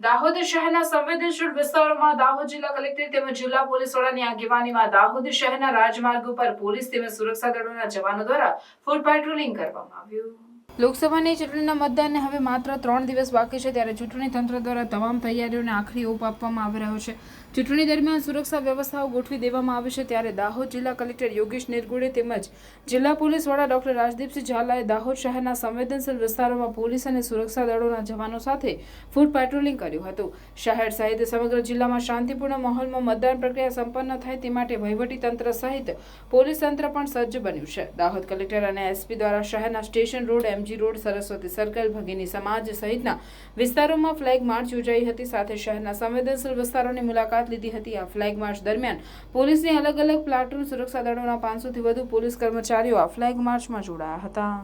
દાહોદ શહેરના સંવેદનશીલ વિસ્તારોમાં દાહોદ જિલ્લા કલેક્ટર તેમજ જિલ્લા પોલીસ વડાની આગેવાનીમાં દાહોદ શહેરના રાજમાર્ગ ઉપર પોલીસ તેમજ સુરક્ષા દળોના જવાનો દ્વારા ફૂડ પેટ્રોલિંગ કરવામાં આવ્યું. લોકસભાની ચૂંટણીના મતદાનને હવે માત્ર ત્રણ દિવસ બાકી છે ત્યારે ચૂંટણી તંત્ર દ્વારા તમામ તૈયારીઓને આખરી ઓપ આપવામાં આવી રહ્યો છે. ચૂંટણી દરમિયાન સુરક્ષા વ્યવસ્થાઓ ગોઠવી દેવામાં આવી છે ત્યારે દાહોદ જિલ્લા કલેક્ટર યોગેશ નિરગુડે તેમજ જિલ્લા પોલીસ વડા ડોક્ટર રાજદીપસિંહ ઝાલાએ દાહોદ શહેરના સંવેદનશીલ વિસ્તારોમાં પોલીસ અને સુરક્ષા દળોના જવાનો સાથે ફૂટ પેટ્રોલિંગ કર્યું હતું. શહેર સહિત સમગ્ર જિલ્લામાં શાંતિપૂર્ણ માહોલમાં મતદાન પ્રક્રિયા સંપન્ન થાય તે માટે વહીવટી તંત્ર સહિત પોલીસ તંત્ર પણ સજ્જ બન્યું છે. દાહોદ કલેક્ટર અને એસપી દ્વારા શહેરના station road MG road Saraswati circle Bhagini Samaj સહિતના વિસ્તારોમાં ફ્લેગ માર્ચ યોજાઈ હતી. સાથે શહેરના સંવેદનશીલ વિસ્તારોની મુલાકાત લીધી હતી. આ ફ્લેગ માર્ચ દરમિયાન પોલીસની અલગ અલગ પ્લાટૂન સુરક્ષા દળોના પાંચસોથી વધુ પોલીસ કર્મચારીઓ આ ફ્લેગ માર્ચમાં જોડાયા હતા.